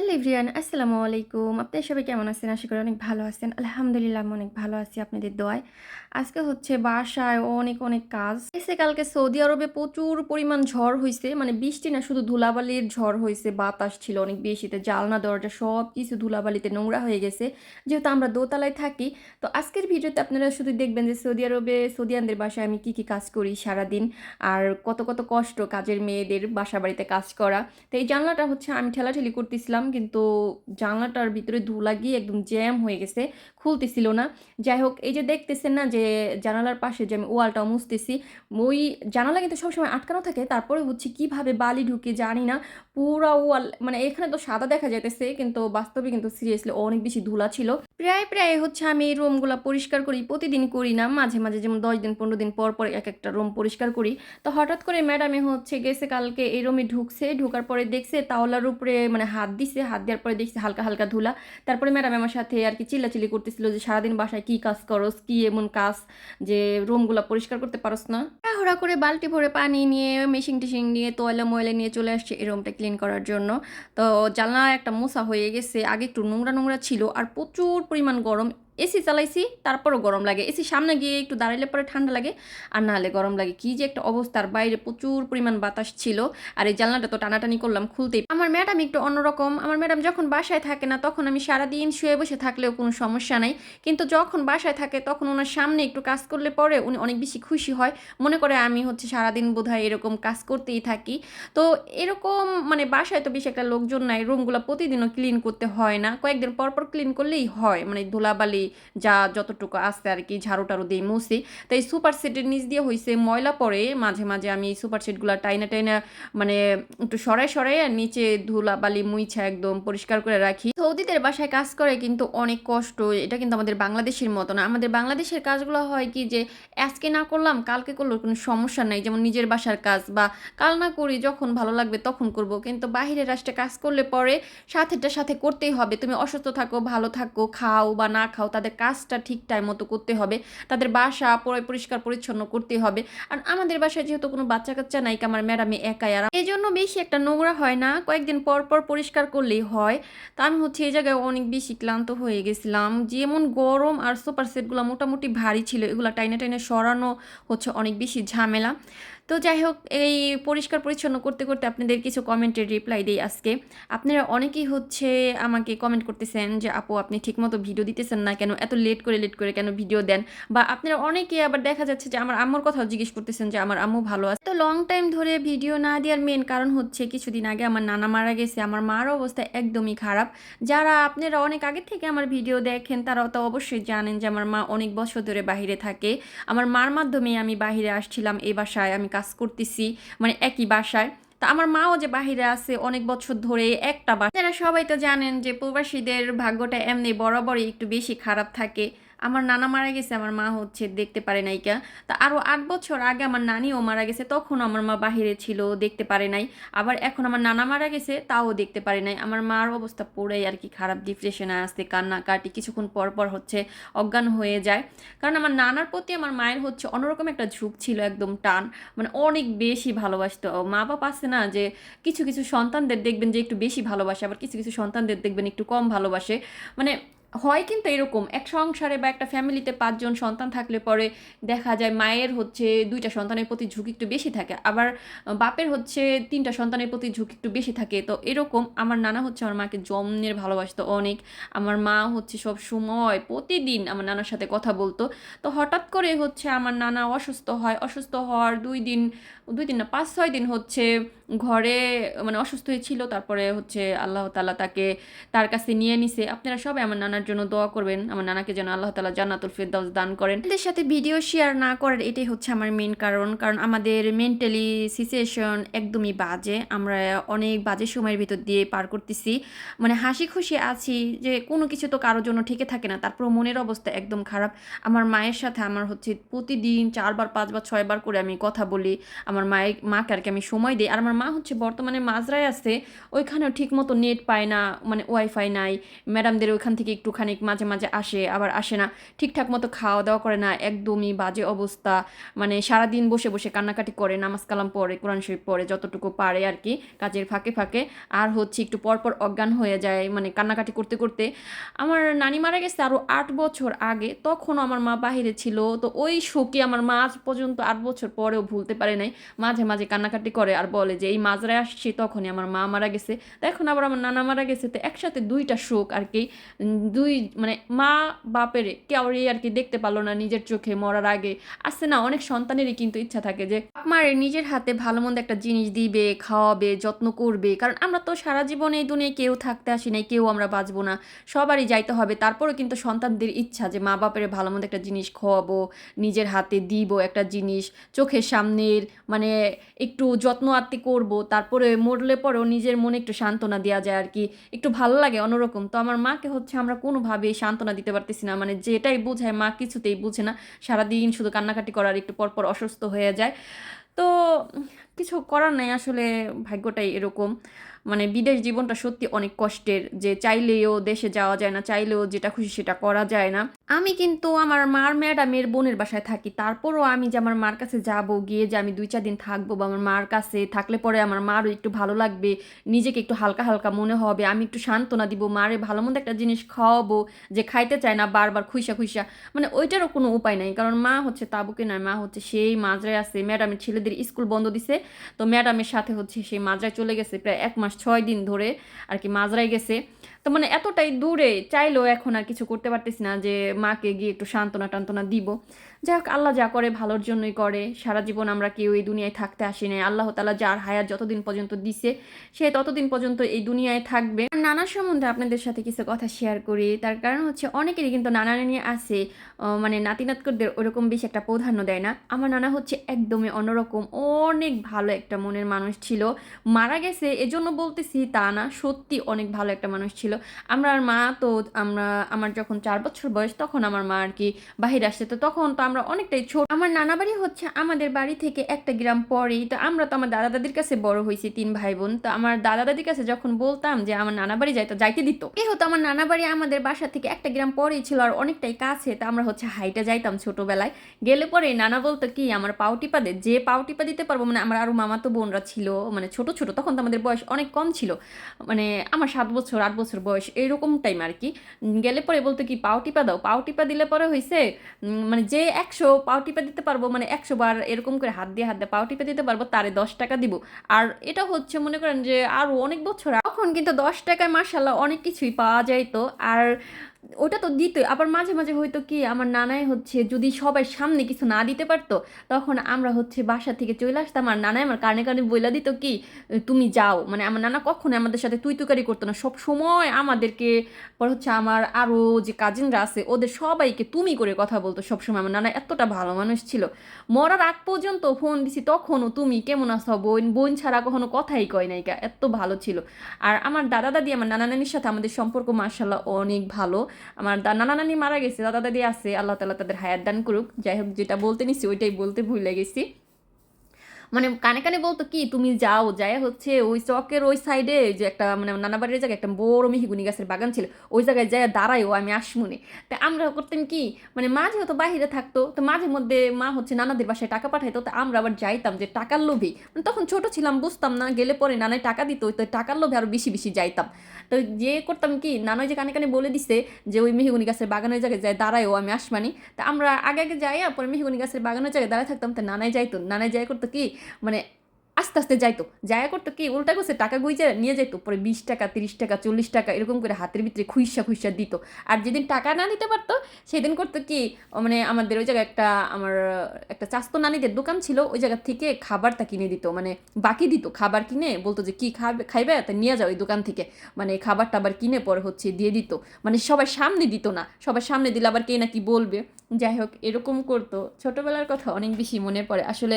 Hello everyone, আসসালামু আলাইকুম। আপনারা সবাই কেমন আছেন? আশা করি অনেক ভালো আছেন। আলহামদুলিল্লাহ, আমি অনেক ভালো আছি আপনাদের দোয়ায়। আজকে হচ্ছে বাসায় অনেক অনেক কাজ। এসে কালকে সৌদি আরবে প্রচুর পরিমাণ ঝড় হয়েছে মানে বৃষ্টি না, শুধু ধুলাবালির ঝড় হয়েছে বাতাস ছিল অনেক বেশিতে। জালনা, দরজা সব কিছু ধুলাবালিতে নোংরা হয়ে গেছে। যেহেতু আমরা দোতলায় থাকি, তো আজকের ভিডিওতে আপনারা শুধু দেখবেন যে সৌদি আরবে সৌদিয়ানদের বাসায় আমি কি কি কাজ করি সারাদিন, আর কত কত কষ্ট কাজের মেয়েদের বাসা বাড়িতে কাজ করা। তো এই জানলাটা হচ্ছে আমি ঠেলাঠেলি করতেছিলাম। কিন্তু জানলাটার ভিতরে ধুলা গিয়ে একদম জ্যাম হয়ে গেছে, খুলতেছিল না। যাই হোক এই যে দেখতেছেন না যে জানালার পাশে যে আমি ওয়ালটা মুছতেছি, ওই জানালা কিন্তু সবসময় আটকানো থাকে, তারপরে হচ্ছে কীভাবে বালি ঢুকে জানি না। পুরা ওয়াল মানে এখানে তো সাদা দেখা যাইতেছে, কিন্তু বাস্তবে কিন্তু সিরিয়াসলি অনেক বেশি ধুলা ছিল। প্রায় প্রায় হচ্ছে আমি এই রুমগুলো পরিষ্কার করি, প্রতিদিন করি না, মাঝে মাঝে যেমন দশ দিন, পনেরো দিন পর পর এক একটা রুম পরিষ্কার করি। তো হঠাৎ করে ম্যাডামে হচ্ছে গেছে কালকে এই রুমে ঢুকছে, ঢোকার পরে দেখছে তাওলার উপরে মানে হাত দিছে, হাত দেওয়ার পরে দেখছে হালকা হালকা ধুলা। তারপরে ম্যাডাম আমার সাথে আর কি চিল্লাচিল্লি করতেছিল যে সারাদিন বাসায় কি কাজ করস, কি এমন কাজ যে রুমগুলো পরিষ্কার করতে পারস না। তাড়াহুড়া করে বালতি ভরে পানি নিয়ে মেশিন টেশিন নিয়ে, তোয়লা ময়লা নিয়ে চলে আসছে এই রুমটা ক্লিন করার জন্য। তো জানলা একটা মোসা হয়ে গেছে, আগে একটু নোংরা নোংরা ছিল, আর প্রচুর পরিমাণ গরম এসি চালাইছি, তারপরও গরম লাগে। এসি সামনে গিয়ে একটু দাঁড়াইলে পরে ঠান্ডা লাগে। আর নাহলে গরম লাগে। কি যে একটা অবস্থার বাইরে প্রচুর পরিমাণ বাতাস ছিল। আর এই জানলাটা তো টানাটানি করলাম, খুলতেই আমার ম্যাডাম একটু অন্যরকম। আমার ম্যাডাম যখন বাসায় থাকে না, তখন আমি সারাদিন শুয়ে বসে থাকলেও কোনো সমস্যা নাই। কিন্তু যখন বাসায় থাকে, তখন ওনার সামনে একটু কাজ করলে পরে উনি অনেক বেশি খুশি হয়। মনে করে আমি হচ্ছে সারাদিন বোধহয় এরকম কাজ করতেই থাকি। তো এরকম মানে বাসায় তো বেশি একটা লোকজন নাই। রুমগুলো প্রতিদিনও ক্লিন করতে হয় না। কয়েকদিন পর পর ক্লিন করলেই হয়। মানে ধুলাবালি যা যতটুকু আসতে আর কি ঝাড়ু টাড়ু দিয়ে মুছি। তো এই সুপার সেটের নিচ দিয়ে হয়েছে ময়লা পরে মাঝে মাঝে আমি এই সুপার সেটগুলো টাইনা টাইনা মানে একটু সরাই সরাই নিচে ধুলা বালি মুইছা একদম পরিষ্কার করে রাখি। সৌদিদের বাসায় কাজ করে কিন্তু অনেক কষ্ট, এটা কিন্তু আমাদের বাংলাদেশের মতো না। আমাদের বাংলাদেশের কাজগুলো হয় কি যে আজকে না করলাম, কালকে করল কোনো সমস্যা নাই। যেমন নিজের বাসার কাজ বা কাল না করি যখন ভালো লাগবে তখন করব। কিন্তু বাহিরের রাষ্ট্রে কাজ করলে পরে সাথেটার সাথে করতেই হবে। তুমি অসুস্থ থাকো, ভালো থাকো, খাও বা না খাও তাদের কাজটা ঠিক টাইম মতো করতে হবে, তাদের বাসা পরে, পরিষ্কার পরিচ্ছন্ন করতে হবে। আর আমাদের বাসায় যেহেতু কোনো বাচ্চা কাচ্চা নাই আমার ম্যাডামে একাই, আর এই জন্য বেশি একটা নোংরা হয় না। কয়েকদিন পর পর পরিষ্কার করলেই হয়। তা আমি হচ্ছে এই জায়গায় অনেক বেশি ক্লান্ত হয়ে গেছিলাম। যেমন গরম আর সুপার সেটগুলো মোটামুটি ভারী ছিল, এগুলো টাইনে টাইনে সরানো হচ্ছে অনেক বেশি ঝামেলা। তো যাই হোক এই পরিষ্কার পরিচ্ছন্ন করতে করতে আপনাদের কিছু কমেন্টের রিপ্লাই দিই আজকে। আপনারা অনেকেই হচ্ছে আমাকে কমেন্ট করতেছেন যে, আপু, আপনি ঠিকমতো ভিডিও দিতেছেন না কেন? এত লেট করে লেট করে কেন ভিডিও দেন? বা আপনারা অনেকে আবার দেখা যাচ্ছে যে, আমার আম্মুর কথাও জিজ্ঞেস করতেছেন যে, আমার আম্মু ভালো আছে? তো লং টাইম ধরে ভিডিও না দেওয়ার মেন কারণ হচ্ছে কিছুদিন আগে আমার নানা মারা গেছে, আমার মার অবস্থা একদমই খারাপ। যারা আপনারা অনেক আগে থেকে আমার ভিডিও দেখেন তারা তো অবশ্যই জানেন যে, আমার মা অনেক বছর ধরে বাহিরে থাকে। আমার মার মাধ্যমে আমি বাহিরে আসছিলাম, এই বাসায় আমি কাজ করতেছি মানে একই বাসায়। তা আমার মাও যে বাহিরে আছে অনেক বছর ধরে একটা বাসা। সবাই তো জানেন যে প্রবাসীদের ভাগ্যটা এমনি বরাবরই একটু বেশি খারাপ থাকে। আমার নানা মারা গেছে, আমার মা হচ্ছে দেখতে পারে নাই কা। তা আরও আট বছর আগে আমার নানিও মারা গেছে তখন আমার মা বাহিরে ছিল, দেখতে পারে নাই। আবার এখন আমার নানা মারা গেছে, তাও দেখতে পারে নাই। আমার মার অবস্থা পড়েই আর কি খারাপ ডিপ্রেশনে আসতে কান্নাকাটি, কিছুক্ষণ পর পর হচ্ছে অজ্ঞান হয়ে যায়। কারণ আমার নানার প্রতি আমার মায়ের হচ্ছে অন্যরকম একটা ঝুঁক ছিল, একদম টান। মানে অনেক বেশি ভালোবাসতো। মা বাপ আছে না যে কিছু কিছু সন্তানদের দেখবেন যে একটু বেশি ভালোবাসে, আবার কিছু কিছু সন্তানদের দেখবেন একটু কম ভালোবাসে। মানে হয় কিন্তু এরকম। এক সংসারে বা একটা ফ্যামিলিতে পাঁচজন সন্তান থাকলে পরে দেখা যায় মায়ের হচ্ছে দুইটা সন্তানের প্রতি ঝুঁকি একটু বেশি থাকে। আবার বাপের হচ্ছে তিনটা সন্তানের প্রতি ঝুঁকি একটু বেশি থাকে। তো এরকম আমার নানা হচ্ছে আমার মাকে জন্মের ভালোবাসতো অনেক। আমার মা হচ্ছে সব সময় প্রতিদিন আমার নানার সাথে কথা বলতো। তো হঠাৎ করে হচ্ছে আমার নানা অসুস্থ হয়। অসুস্থ হওয়ার দুই দিন দুই দিন না, পাঁচ, ছয় দিন হচ্ছে ঘরে মানে অসুস্থ হয়েছিল। তারপরে হচ্ছে আল্লাহ তালা তাকে তার কাছে নিয়ে নিছে। আপনারা সবাই আমার নানার জন্য দোয়া করবেন। আমার নানাকে যেন আল্লাহ তালা জান্নাতুল ফেরদাউস দান করেন। এদের সাথে ভিডিও শেয়ার না করার এটাই হচ্ছে আমার মেন কারণ। কারণ আমাদের মেন্টালি সিচুয়েশন একদমই বাজে। আমরা অনেক বাজে সময়ের ভিতর দিয়ে পার করতেছি। মানে হাসি খুশি আছি যে কোনো কিছু তো কারোর জন্য ঠিকই থাকে না। তারপর মনের অবস্থা একদম খারাপ। আমার মায়ের সাথে আমার হচ্ছে প্রতিদিন চারবার, পাঁচবার, ছয়বার করে আমি কথা বলি। আমার মায়ের মাকে আর কি আমি সময় দিই। আর আমার মা হচ্ছে বর্তমানে মাজরায় আছে। ওইখানেও ঠিক মতো নেট পায় না মানে ওয়াইফাই নাই। ম্যাডামদের ওইখান থেকে একটু একটুখানি মাঝে মাঝে আসে, আবার আসে না। ঠিকঠাক মতো খাওয়া দাওয়া করে না, একদমই বাজে অবস্থা। মানে সারাদিন বসে বসে কান্নাকাটি করে, নামাজ কালাম পড়ে, কোরআন শরীফ পড়ে, যতটুকু পারে আর কি, কাজের ফাঁকে ফাঁকে। আর হচ্ছে একটু পরপর অজ্ঞান হয়ে যায় মানে কান্নাকাটি করতে করতে। আমার নানি মারা গেছে আরও আট বছর আগে, তখনও আমার মা বাহিরে ছিল। তো ওই শোকে আমার মা আজ পর্যন্ত আট বছর পরেও ভুলতে পারে নাই। মাঝে মাঝে কান্নাকাটি করে আর বলে যে, এই মাঝরায় আসছি তখনই আমার মা মারা গেছে। তো এখন আবার আমার নানা মারা গেছে। তো একসাথে দুইটা শোক আর কি দুই মানে মা বাপের কেউই আর কি দেখতে পারল না নিজের চোখে মরার আগে। আসছে না, অনেক সন্তানেরই কিন্তু ইচ্ছা থাকে যে আমার নিজের হাতে ভালো মন্দ একটা জিনিস দিবে, খাওয়াবে, যত্ন করবে। কারণ আমরা তো সারা জীবনে এই দুনিয়ায় কেউ থাকতে আসি নাই, কেউ আমরা বাঁচবো না। সবারই যাইতে হবে। তারপরেও কিন্তু সন্তানদের ইচ্ছা যে মা বাপের ভালো মন্দ একটা জিনিস খাওয়াবো নিজের হাতে দিব একটা জিনিস, চোখের সামনের মানে একটু যত্ন আত্মি করব। তারপরে মরলে পরেও নিজের মনে একটু সান্ত্বনা দেওয়া যায় আর কি। একটু ভালো লাগে অন্যরকম। তো আমার মাকে হচ্ছে আমরা কোনোভাবেই সান্ত্বনা দিতে পারতেছি না। মানে যেটাই বোঝায়, মা কিছুতেই বুঝে না। সারাদিন শুধু কান্নাকাটি করার, একটু পরপর অসুস্থ হয়ে যায়। তো কিছু করার নেই, আসলে ভাগ্যটাই এরকম। মানে বিদেশ জীবনটা সত্যি অনেক কষ্টের, যে চাইলেও দেশে যাওয়া যায় না, চাইলেও যেটা খুশি সেটা করা যায় না। আমি কিন্তু আমার মার ম্যাডামের বোনের বাসায় থাকি, তারপরও আমি যে আমার মার কাছে যাব, গিয়ে যে আমি দুই চার দিন থাকব বা আমার মার কাছে থাকলে পরে আমার মারও একটু ভালো লাগবে, নিজেকে একটু হালকা হালকা মনে হবে, আমি একটু সান্ত্বনা দিব, মারে ভালো মন্দ একটা জিনিস খাওয়াবো, যে খাইতে চায় না, বারবার খুইসা খুইসা মানে ওইটারও কোনো উপায় নাই, কারণ মা হচ্ছে তাবুকে নয়, মা হচ্ছে সেই মাজরায় আছে, ম্যাডামের ছেলেদের স্কুল বন্ধ দিছে, তো ম্যাডামের সাথে হচ্ছে সেই মাজরায় চলে গেছে, প্রায় এক মাস ছয় দিন ধরে আর কি মাজরায় গেছে। তো মানে এতটাই দূরে চাইলেও এখন আর কিছু করতে পারতেছি না যে মাকে গিয়ে একটু সান্ত্বনা টান্তনা দিব। যাই হোক আল্লাহ যা করে ভালোর জন্যই করে। সারা জীবন আমরা কেউ এই দুনিয়ায় থাকতে আসি নাই। আল্লাহ তালা যার হায়াত যতদিন পর্যন্ত দিছে, সে ততদিন পর্যন্ত এই দুনিয়ায় থাকবে। নানা সম্বন্ধে আপনাদের সাথে কিছু কথা শেয়ার করি। তার কারণ হচ্ছে অনেকেরই কিন্তু নানা নানি আছে মানে নাতি নাতকদের ওরকম বেশি একটা প্রাধান্য দেয় না। আমার নানা হচ্ছে একদমই অন্যরকম, অনেক ভালো একটা মনের মানুষ ছিল। মারা গেছে, এজন্য বলতেছি তা না, সত্যি অনেক ভালো একটা মানুষ ছিল। আমরা আর মা তো আমরা, আমার যখন চার বছর বয়স তখন আমার মা আর কি বাহিরে আসছে। তো তখন তো আমরা অনেকটাই ছোট। আমার নানা বাড়ি হচ্ছে আমাদের বাড়ি থেকে একটা গ্রাম পরেই। তো আমরা তো আমার দাদা দাদির কাছে বড় হয়েছি, তিন ভাই বোন তো আমার দাদা দাদির কাছে যখন বলতাম যে আমার নানা বাড়ি যাই তো যাইতে দিত। এ হতো আমার নানা বাড়ি আমাদের বাসা থেকে একটা গ্রাম পরেই ছিল আর অনেকটাই কাছে। তো আমরা হচ্ছে হাইটে যাইতাম ছোটবেলায়। গেলে পরে নানা বলতো, কি আমার পাও টিপা দে, যে পাও টিপা দিতে পারব। মানে আমার আরও মামাতো বোনরা ছিল মানে ছোট ছোট। তখন তো আমাদের বয়স অনেক কম ছিল। মানে আমার সাত বছর, আট বছর বয়স এরকম টাইম আর কি। গেলে পরে বলতো কি, পাও টিপা দাও। পাও টিপা দিলে পরে হয়েছে মানে যে একশো পাও টিপা দিতে পারব মানে একশো বার এরকম করে হাত দিয়ে হাত দিয়ে পাও টিপা দিতে পারব, তারে দশ টাকা দিব। আর এটা হচ্ছে, মনে করেন যে আরও অনেক বছর তখন কিন্তু দশ টাকায় মার্শাল্লাহ অনেক কিছুই পাওয়া যাইতো। আর ওটা তো দিতই। আবার মাঝে মাঝে হয়তো কি, আমার নানাই হচ্ছে যদি সবাই সামনে কিছু না দিতে পারতো, তখন আমরা হচ্ছে বাসা থেকে চলে আসতাম। আর নানাই আমার কানে কানে বইলা দিত কি তুমি যাও। মানে আমার নানা কখনো আমাদের সাথে তুই তুকারি করতো না। সব সময় আমাদেরকে, পর হচ্ছে আমার আরও যে কাজিনরা আছে, ওদের সবাইকে তুমি করে কথা বলতো সবসময় আমার নানা এতটা ভালো মানুষ ছিল। মরার আগ পর্যন্ত ফোন দিছি, তখনও তুমি কেমন আছো? বোন বোন ছাড়া কখনো কথাই কয় নাইকা এত ভালো ছিল। আর আমার দাদা দাদি আমার নানা নানির সাথে আমাদের সম্পর্ক মার্শাল্লাহ অনেক ভালো। আমার নানা নানি মারা গেছে, দাদা দাদি আছে, আল্লাহ তালা তাদের হায়াত দান করুক। যাই হোক, যেটা বলতে নিছি, ওইটাই বলতে ভুলে গেছি। মানে কানে কানে বলতো কি, তুমি যাও। যাই হচ্ছে ওই চকের ওই সাইডে যে একটা মানে নানা বাড়ির জায়গায় একটা বড় মিহিগুনি গাছের বাগান ছিল, ওই জায়গায় যাই ও, আমি আসমুনি তা আমরা করতাম কি মানে মা যেহেতু বাহিরে থাকতো, তো মাঝে মধ্যে মা হচ্ছে নানাদের বাসায় টাকা পাঠাইতো, তো আমরা আবার যাইতাম যে টাকার লোভে। মানে তখন ছোট ছিলাম, বুঝতাম না, গেলে পরে নানায় টাকা দিত তো টাকার লোভে আরও বেশি বেশি যাইতাম। তো যে করতাম কি, নানাই যে কানে কানে বলে দিছে যে ওই মেহগুনি গাছের বাগানের জায়গায় যায় ও, আমি আসমানি। তা আমরা আগে আগে যাই পরে মেহগুনি গাছের বাগানের জায়গায় দাঁড়ায় থাকতাম, তো নানাই যাইতো। নানাই যাই করতো কি মানে আস্তে আস্তে যাইতো। যায়া করতো কি, উল্টা করছে, টাকা গুইজে নিয়ে যেত পরে বিশ টাকা, তিরিশ টাকা, চল্লিশ টাকা, এরকম করে হাতের ভিতরে খুইসা খুইসা দিত। আর যেদিন টাকা না দিতে পারতো, সেদিন করতো কি মানে আমাদের ওই জায়গায় একটা, আমার একটা চাস্তো নানিদের দোকান ছিল, ওই জায়গা থেকে খাবারটা কিনে দিত মানে বাকি দিত, খাবার কিনে, বলতো যে কি খাবে, খাইবে, তা নিয়ে যাও ওই দোকান থেকে। মানে খাবার টাবার কিনে পরে হচ্ছে দিয়ে দিত। মানে সবার সামনে দিত না, সবার সামনে দিলে আবার কে না কি বলবে। যাই হোক, এরকম করতো। ছোটবেলার কথা অনেক বেশি মনে পড়ে। আসলে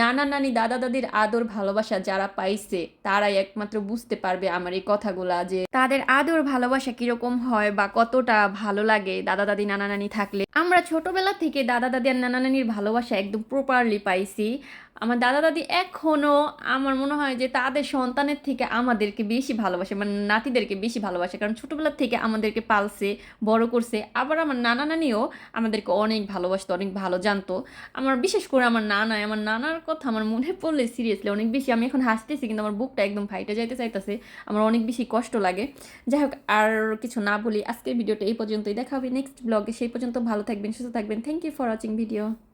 নানা নানি, দাদা দাদির আদর, ভালোবাসা যারা পাইছে, তারাই একমাত্র বুঝতে পারবে আমার এই কথাগুলা যে তাদের আদর, ভালোবাসা কীরকম হয় বা কতটা ভালো লাগে দাদা, দাদি, নানা, নানি থাকলে। আমরা ছোটবেলা থেকে দাদা, দাদি আর নানা, নানির ভালোবাসা একদম প্রপারলি পাইছি। আমার দাদা দাদি এখনও আমার মনে হয় যে তাদের সন্তানের থেকে আমাদেরকে বেশি ভালোবাসে মানে নাতিদেরকে বেশি ভালোবাসে। কারণ ছোটোবেলার থেকে আমাদেরকে পালছে, বড় করছে। আবার আমার নানা নানিও আমাদেরকে অনেক ভালোবাসতো, অনেক ভালো জানতো। আমার বিশেষ করে আমার নানা আমার নানার কথা আমার মনে পড়লে সিরিয়াসলি অনেক বেশি আমি এখন হাসতেছি, কিন্তু আমার বুকটা একদম ফাইটে যাইতে চাইতেছে। আমার অনেক বেশি কষ্ট লাগে। যাই হোক, আর কিছু না বলি, আজকের ভিডিওটা এই পর্যন্তই। দেখা হবে নেক্সট ব্লগে সেই পর্যন্ত ভালো থাকবেন, সুস্থ থাকবেন। Thank you for watching video